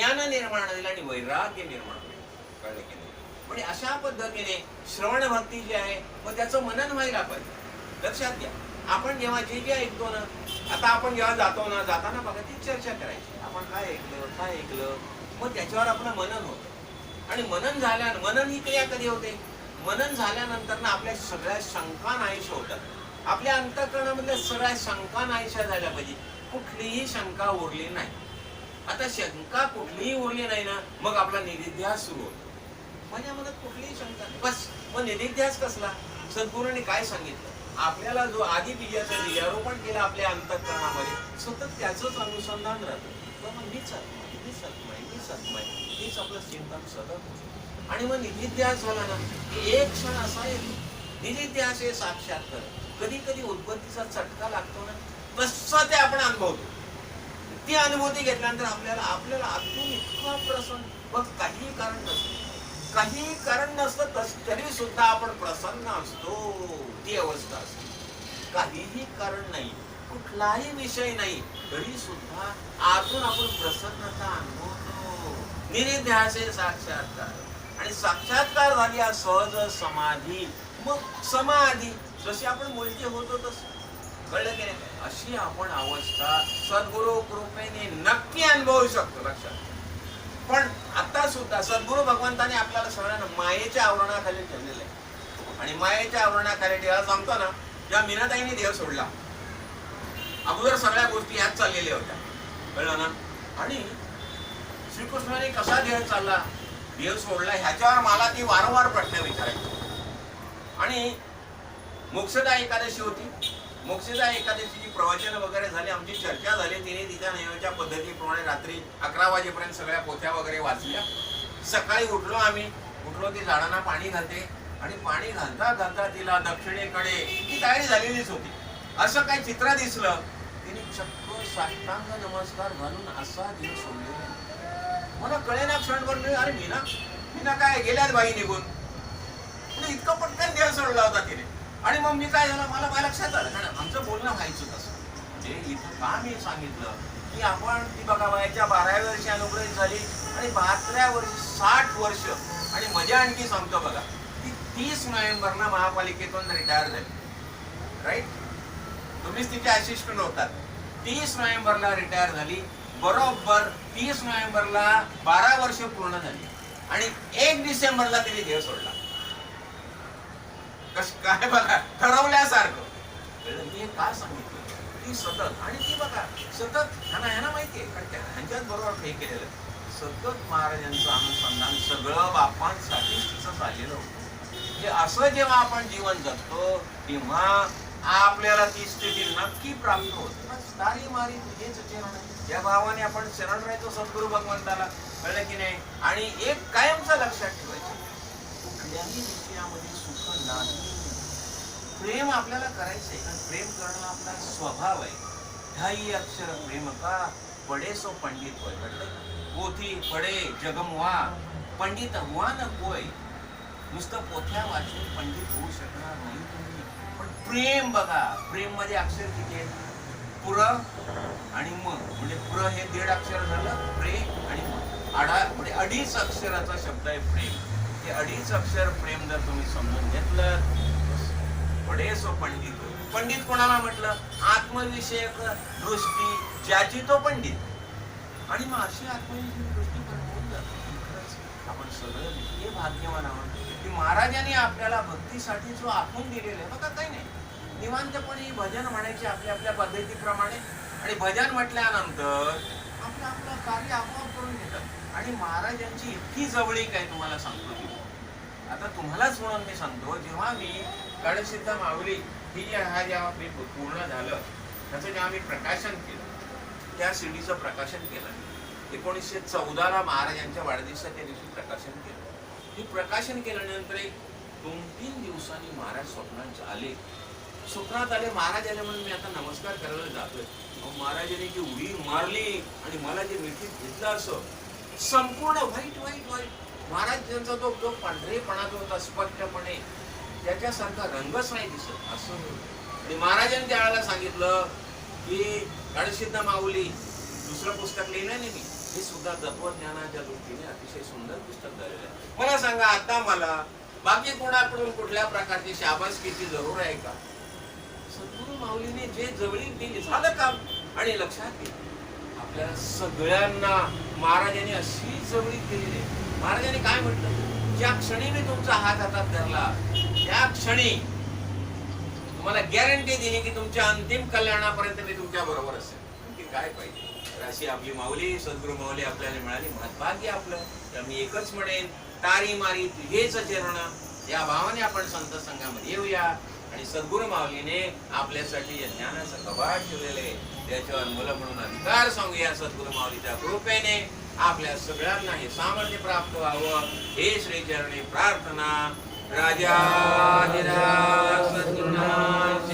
ज्ञान निर्माण होईल आणि वैराग्य निर्माण होईल. कळलं की नाही? म्हणजे अशा पद्धतीने श्रवण भक्ती जी आहे मग त्याचं मनन व्हायला पाहिजे. लक्षात घ्या. आपण जेव्हा जे जे ऐकतो ना आता आपण जेव्हा जातो ना जाताना बघा ती चर्चा करायची. आपण काय ऐकलं काय ऐकलं? मग त्याच्यावर आपलं मनन होतं. आणि मनन झाल्या मनन ही क्रिया कधी होते? मनन झाल्यानंतर ना आपल्या सगळ्या शंका नाहीशा होतात. आपल्या अंतकरणामधल्या सगळ्या शंका नाहीशा झाल्या पाहिजे कुठलीही शंका उरली नाही. आता शंका कुठलीही उरली नाही ना मग आपला निधिध्यास सुरू होतो. माझ्या मनात कुठलीही शंका नाही. बस मग निधिध्यास कसला? सद्गुरूने काय सांगितलं? आपल्याला जो आधी बीजाचं बीजारोपण केलं आपल्या अंतकरणामध्ये सतत त्याचंच अनुसंधान राहतं. तर मीच आत्मा आहे, मीच आत्मा आहे, मीच आत्मा हेच आपलं चिंतन सतत आणि मग निधिध्यास झाला ना की एक क्षण असा येतो. निधिध्यास हे साक्षात्कार कधी कधी उद्बत्तीचा चटका लागतो ना तसा ते आपण अनुभवतो. ती अनुभूती घेतल्यानंतर आपल्याला आपल्याला आतून इतका प्रसन्न बघ काही कारण नसतं. काही कारण नसतं तस तरी सुद्धा आपण प्रसन्न असतो. ती अवस्था असते. काहीही कारण नाही कुठलाही विषय नाही तरी सुद्धा आतून आपण प्रसन्नता अनुभवतो. निरिध्यासे साक्षात्कार. आणि साक्षात्कार झाली सहज समाधी. मग समाधी जशी आपण मुलगी होतो तसं. कळलं की नाही? अशी आपण अवस्था सद्गुरु कृपेने नक्की अनुभवू शकतो लक्षात पण आता सुद्धा सद्गुरु भगवंताने आपल्याला सगळ्यांना मायेच्या आवरणाखाली ठेवलेलं आहे. आणि मायेच्या आवरणाखाली ठेवा. सांगतो ना जेव्हा मीनाताईने देव सोडला अगोदर सगळ्या गोष्टी ह्याच चाललेल्या होत्या. कळलं ना? आणि श्रीकृष्णाने कसा देह चालला? देह सोडला ह्याच्यावर मला ती वारंवार प्रश्न विचारायचे. आणि मोक्षदा एकादशी होती. मोक्षदा एकादशीची प्रवचन वगैरे झाली आमची चर्चा झाली तिने तिच्या नेहमीच्या पद्धतीप्रमाणे रात्री अकरा वाजेपर्यंत सगळ्या पोथ्या वगैरे वाचल्या. सकाळी उठलो आम्ही. उठलो ती झाडांना पाणी घालते. आणि पाणी घालता घालता तिला दक्षिणेकडे ती तयारी झालेलीच होती. असं काही चित्र दिसलं. तिने चक्क साष्टांग नमस्कार घालून असा दिवस सोडलेला मला कळेना क्षणभर मी अरे मीना मीना काय गेल्यात बाई निघून? म्हणजे इतकं पटकन देव सोडला होता तिने. आणि मग मी काय झालं मला काय लक्षात आलं कारण आमचं बोलणं व्हायचं तसं म्हणजे इथं का मी सांगितलं? की आपण ती बघा वयाच्या बाराव्या वर्षी अनुग्रहित झाली आणि बहात्तऱ्या वर्षी साठ वर्ष आणि मजा आणखी सांगतो बघा. ती तीस नोव्हेंबरला महापालिकेतून रिटायर झाली. राईट तुम्हीच तिचे असिस्टंट होतात. तीस नोव्हेंबरला रिटायर झाली. बरोबर तीस नोव्हेंबरला बारा वर्ष पूर्ण झाली. आणि एक डिसेंबरला तिने देह सोडला. कस काय बघा ठरवल्यासारखं. मी काय का सांगितलं? ती सतत आणि ती बघा सतत ह्यांना ह्यांना माहितीये कारण ह्यांच्याच बरोबर हे केलेलं सतत महाराजांचं अनुसंधान सगळं बापांसाठी तिचं चाललेलं होतं. हे असं जेव्हा आपण जीवन जगतो तेव्हा आपल्याला ती स्थिती नक्की प्राप्त होते. तारी मारी तुझेच चरण या भावाने आपण शरण राहायचो सद्गुरु भगवंताला कळलं की नाही? आणि एक कायमचं लक्षात ठेवायचं. कुठल्याही विषयामध्ये सुख नाही प्रेम आपल्याला करायचंय कारण प्रेम करणं आपला स्वभाव आहे. ढाई अक्षर प्रेम का? पडे सो पंडित होय म्हटलं पोथी पडे जगमवा. पंडित हुआ न कोय नुसतं पोथ्या वाचून पंडित होऊ शकणार नाही तुम्ही पण प्रेम बघा प्रेममध्ये अक्षर किती आहेत? पुर आणि म. म्हणजे पुर हे दीड अक्षर झालं प्रेम आणि म. आडा म्हणजे अडीच अक्षराचा शब्द आहे प्रेम. हे अडीच अक्षर प्रेम जर तुम्ही समजून घेतलं पडे सो पंडित पंडित कोणाला म्हटलं? आत्मविषयक दृष्टी ज्याची तो पंडित. आणि मग अशी आत्मविषयक दृष्टी पण होऊन जाते. आपण सगळं इतके भाग्यवान आहोत की महाराजांनी आपल्याला भक्तीसाठी जो आखून दिलेला आहे बघा काही नाही. निवांतपणे भजन म्हणायचे आपल्या आपल्या पद्धतीप्रमाणे. आणि भजन म्हटल्यानंतर आपलं आपलं कार्य आपोआप करून घेतात. आणि महाराजांची इतकी जवळीक आहे तुम्हाला सांगतो मी. आता तुम्हालाच म्हणून मी सांगतो जेव्हा मी गणसिद्ध माऊली ही हा जेव्हा मी पूर्ण झालं. त्याचं जेव्हा मी प्रकाशन केलं त्या सीडीचं प्रकाशन केलं. एकोणीसशे चौदाला महाराजांच्या वाढदिवसाच्या दिवशी प्रकाशन केलं. हे प्रकाशन केल्यानंतर एक दोन तीन दिवसांनी महाराज स्वप्नात आले. स्वप्नात आले महाराज आले म्हणून मी आता नमस्कार करायला जातोय. मग महाराजांनी जी उडी मारली आणि मला जे मिठीत घेतलं असं संपूर्ण व्हाईट व्हाईट व्हाईट. महाराजांचा तो जो पांढरेपणा जो होता स्पष्टपणे. त्याच्यासारखा रंगच नाही दिसत. असं. आणि महाराजांनी त्यावेळेला सांगितलं की गणसिद्ध माऊली दुसरं पुस्तक लिहिलं नाही मी. हे सुद्धा तत्वज्ञानाच्या दृष्टीने अतिशय सुंदर पुस्तक झालेलं आहे. मला सांगा आता मला बाकी कोणाकडून कुठल्या प्रकारची शाबासकीची जरूर आहे का? सद्गुरु माऊलीने जे जवळीक दिली झालं काम आणि लक्षात घे आपल्या सगळ्यांना महाराजांनी अशी जवळीक दिलेली आहे. महाराजांनी काय म्हटलं? ज्या क्षणी मी तुमचा हात हातात धरला त्या क्षणी तुम्हाला गॅरंटी दिली की तुमच्या अंतिम कल्याणापर्यंत मी तुमच्या बरोबर असेल. काय पाहिजे? तर अशी आपली माऊली सद्गुरु माऊली आपल्याला मिळाली. महत्भाग्य आपलं. तर मी एकच म्हणेन तारी मारी तुझेच चरण. या भावाने आपण संत संघामध्ये येऊया. आणि सद्गुरु माऊलीने आपल्यासाठी या ज्ञानाचं ठेवलेलं आहे. त्याच्यावर मुलं म्हणून अधिकार सांगूया सद्गुरु माऊलीच्या कृपेने. आपल्या सगळ्यांना हे सामर्थ्य प्राप्त व्हावं. हे श्रीचरणी प्रार्थना. राजा सद्गुरुनाथ